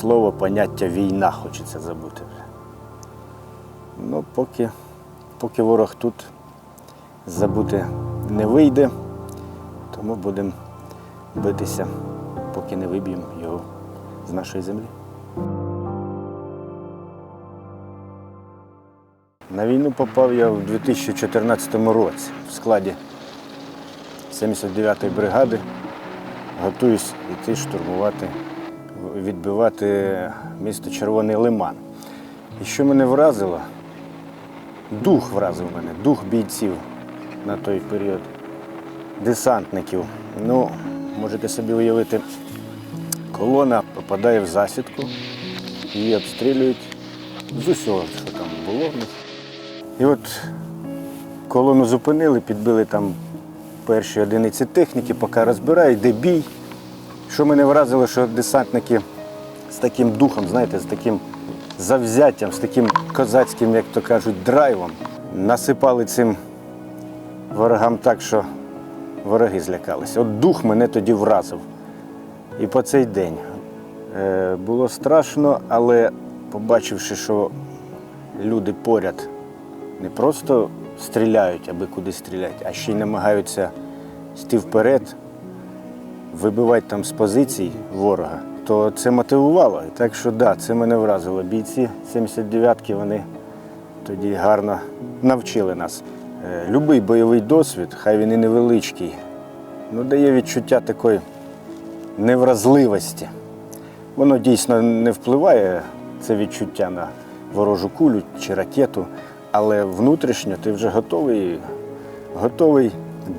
слово, поняття війна хочеться забути. Ну, поки, поки ворог тут забути не вийде, тому будемо битися, поки не виб'ємо його з нашої землі. На війну попав я в 2014 році в складі 79-ї бригади. Готуюсь йти штурмувати, відбивати місто Червоний Лиман. І що мене вразило, дух вразив мене, дух бійців на той період, десантників. Ну, можете собі уявити, колона попадає в засідку, її обстрілюють з усього, що там було. І от колону зупинили, підбили там перші одиниці техніки, поки розбирають, де бій. Що мене вразило, що десантники з таким духом, знаєте, з таким завзяттям, з таким козацьким, як то кажуть, драйвом, насипали цим ворогам так, що вороги злякалися. От дух мене тоді вразив. І по цей день е, було страшно, але побачивши, що люди поряд не просто стріляють, аби куди стріляти, а ще й намагаються йти вперед, вибивати там з позицій ворога, то це мотивувало. Так що да, це мене вразило. Бійці 79-ки вони тоді гарно навчили нас. Е, Любий бойовий досвід, хай він і невеличкий, ну, дає відчуття такої невразливості. Воно дійсно не впливає, це відчуття на ворожу кулю чи ракету, але внутрішньо ти вже готовий, готовий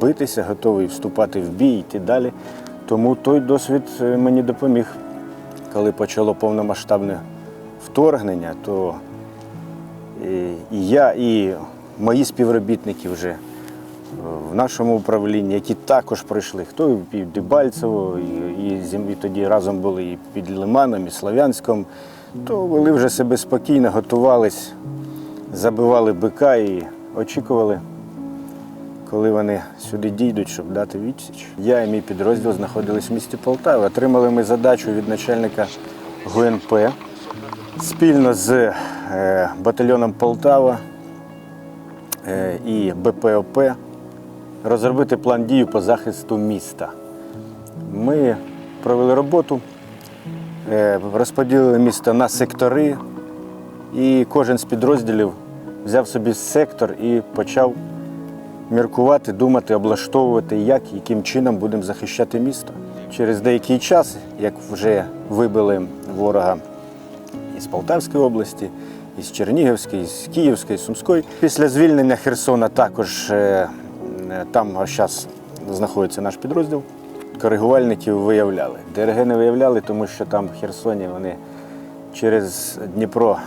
битися, готовий вступати в бій, йти далі. Тому той досвід е, мені допоміг. Коли почало повномасштабне вторгнення, то і я, і мої співробітники вже е, в нашому управлінні, які також пройшли, хто і Дебальцево, і, і, і тоді разом були і під Лиманом, і Слов'янськом, то вели вже себе спокійно, готувались, забивали бика і очікували, коли вони сюди дійдуть, щоб дати відсіч. Я і мій підрозділ знаходились в місті Полтава. Отримали ми задачу від начальника ГУНП спільно з е, батальйоном Полтава е, і БПОП розробити план дій по захисту міста. Ми провели роботу, е, розподілили місто на сектори, і кожен з підрозділів взяв собі сектор і почав міркувати, думати, облаштовувати, як, яким чином будемо захищати місто. Через деякий час, як вже вибили ворога із Полтавської області, із Чернігівської, з Київської, Сумської. Після звільнення Херсона також е, е, там зараз знаходиться наш підрозділ. Коригувальників виявляли. ДРГ не виявляли, тому що там в Херсоні вони через Дніпро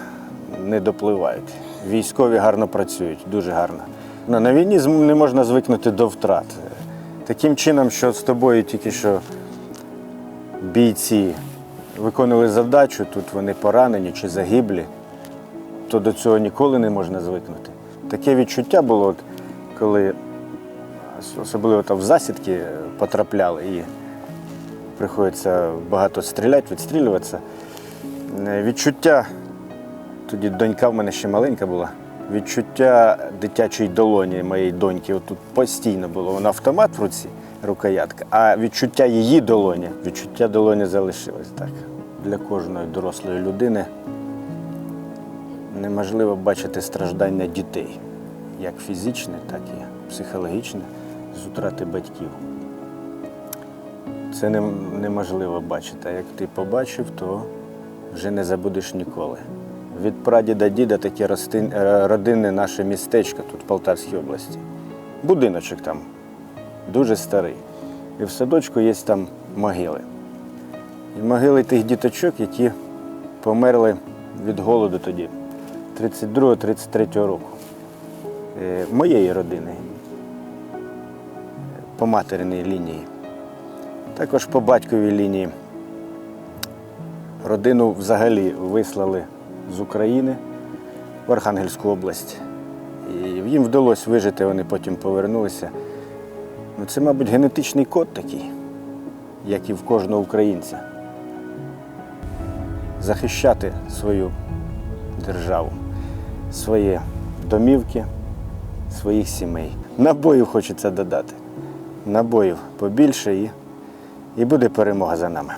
не допливають. Військові гарно працюють, дуже гарно. Ну, На війні не можна звикнути до втрат. Таким чином, що з тобою тільки що бійці виконували завдачу, тут вони поранені чи загиблі, то до цього ніколи не можна звикнути. Таке відчуття було, коли особливо там в засідки потрапляли і приходиться багато стріляти, відстрілюватися. Е, Відчуття, тоді донька в мене ще маленька була. Відчуття дитячої долоні моєї доньки тут постійно було. Вона автомат в руці, рукоятка, а відчуття її долоні, відчуття долоні залишилось так. Для кожної дорослої людини неможливо бачити страждання дітей, як фізичне, так і психологічне, з утрати батьків. Це неможливо бачити. А як ти побачив, то вже не забудеш ніколи. Від прадіда діда таке родинне наше містечко тут в Полтавській області. Будиночок там дуже старий. І в садочку є там могили. І могили тих діточок, які померли від голоду тоді, 32-33 року. Е, Моєї родини, по материній лінії. Також по батьковій лінії. Родину взагалі вислали з України в Архангельську область. І їм вдалося вижити, вони потім повернулися. Ну, це, мабуть, генетичний код такий, як і в кожного українця. захищати свою державу, свої домівки, своїх сімей. Набоїв хочеться додати. Набоїв побільше і, і буде перемога за нами.